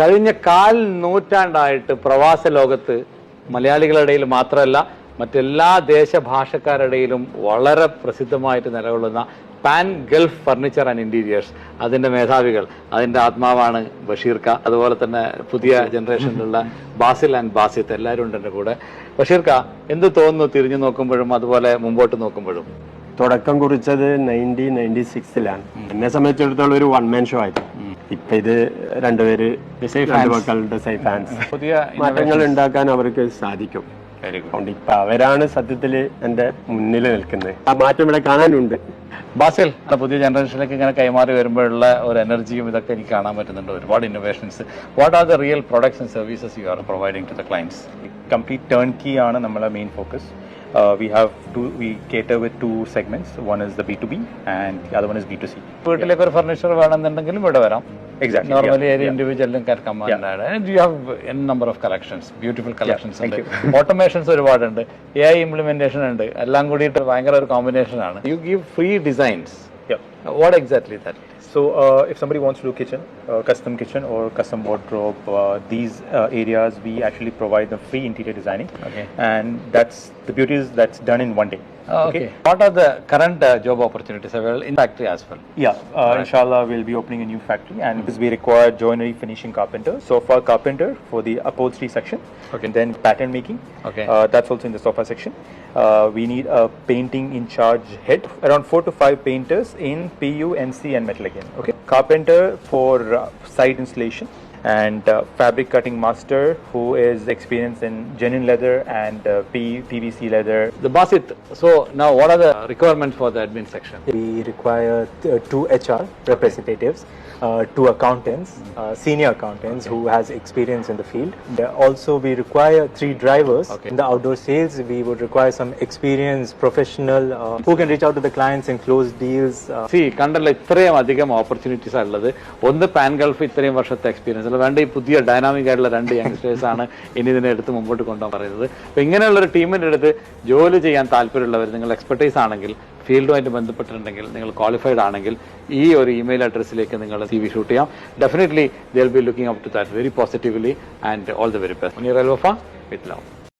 കഴിഞ്ഞ കാൽ നൂറ്റാണ്ടായിട്ട് പ്രവാസ ലോകത്ത് മലയാളികളുടെ ഇടയിൽ മാത്രമല്ല മറ്റെല്ലാ ദേശഭാഷക്കാരുടെയിലും വളരെ പ്രസിദ്ധമായിട്ട് നിലകൊള്ളുന്ന pan Gulf furniture and interiors അതിന്റെ മേധാവികൾ അതിന്റെ ആത്മാവാണ് ബഷീർക്ക അതുപോലെ തന്നെ പുതിയ ജനറേഷനിലുള്ള ബാസിൽ ആൻഡ് ബാസിത്ത് എല്ലാവരും ഉണ്ട് എന്റെ കൂടെ. ബഷീർക്ക എന്ത് തോന്നുന്നു തിരിഞ്ഞു നോക്കുമ്പോഴും അതുപോലെ മുമ്പോട്ട് നോക്കുമ്പോഴും? തുടക്കം കുറിച്ചത് നയന്റീൻ നയന്റി സിക്സിലാണ് എന്നെ സംബന്ധിച്ചിടത്തോളം ഒരു വൺ മാൻ ഷോ ആയിരുന്നു. ഇപ്പൊ ഇത് രണ്ടുപേര് രണ്ട് മക്കളുടെ സൈ ഫാൻസ് പുതിയ മാറ്റങ്ങൾ ഉണ്ടാക്കാൻ അവർക്ക് സാധിക്കും. വെരി ഗുഡ് അതുകൊണ്ട് ഇപ്പൊ അവരാണ് സത്യത്തിൽ എന്റെ മുന്നിൽ നിൽക്കുന്നത്. ആ മാറ്റം ഇവിടെ കാണാനുണ്ട്. ബാസിൽ പുതിയ ജനറേഷനിലേക്ക് ഇങ്ങനെ കൈമാറി വരുമ്പോഴുള്ള ഒരു എനർജിയും ഇതൊക്കെ എനിക്ക് കാണാൻ പറ്റുന്നുണ്ട്. ഒരുപാട് innovations what are the real products and services you are providing to the clients turnkey ആണ് നമ്മളെ main focus we have to we have two we cater with two segments. One is the b2b and one other one is b2c വീട്ടിലേക്ക് ഒരു furniture വേണമെന്നുണ്ടെങ്കിലും ഇവിടെ വരാം. Exactly Normally, yeah, every yeah. individual can command yeah. that. And you have n number of collections, beautiful collections. Yeah, thank you. Automations ഒരുപാടുണ്ട് A I implementation ഉണ്ട് എല്ലാം കൂടിയിട്ട് ഭയങ്കര ഒരു കോമ്പിനേഷൻ ആണ് You give free designs. yeah What exactly that? so uh, if somebody wants to do kitchen uh, custom kitchen or custom wardrobe uh, these uh, areas we actually provide the free interior designing Okay. and that's the beauty is that's done in one day Okay. What are the current uh, job opportunities available in factory as well? Yeah, uh, inshallah, we'll be opening a new factory, and because we require joinery finishing carpenter. So for carpenter for the upholstery section, Okay. and then pattern making. Okay. uh, that's also in the sofa section. Uh, we need a painting in charge head, around four to five painters in PU, NC, and metal again. Okay. Carpenter for uh, site installation And uh, fabric cutting master who is experienced in genuine leather and uh, P- PVC leather. The Basit. So now, what are the requirements for the admin section? We require uh, two HR representatives, uh, two accountants, uh, senior accountants who has experience in the field. And, uh, also, we require three drivers. Okay. In the outdoor sales, we would require some experienced professional uh, who can reach out to the clients and close deals. Uh, C കണ്ടല്ലോ ഇത്രയും അധികം opportunities ഉള്ളത് ഒന്ന് pan Gulf ഇത്രയും വർഷത്തെ experience അല്ല വേണ്ട ഈ പുതിയ ഡൈനാമിക് ആയിട്ടുള്ള രണ്ട് യങ്സ്റ്റേഴ്സ് ആണ് ഇനി ഇതിനെ എടുത്ത് മുമ്പോട്ട് കൊണ്ടുപോകാൻ പറയുന്നത്. അപ്പൊ ഇങ്ങനെയുള്ള ഒരു ടീമിന്റെ അടുത്ത് ജോലി ചെയ്യാൻ താല്പര്യമുള്ളവർ നിങ്ങൾ എക്സ്പെർട്ടൈസ് ആണെങ്കിൽ ഫീൽഡുമായിട്ട് ബന്ധപ്പെട്ടിട്ടുണ്ടെങ്കിൽ നിങ്ങൾ ക്വാളിഫൈഡ് ആണെങ്കിൽ ഈ ഒരു ഇമെയിൽ അഡ്രസ്സിലേക്ക് നിങ്ങൾ സി വി ഷൂട്ട് ചെയ്യാം. Definitely will be looking up to that very positively and all the very best Muneer Alwafa with love.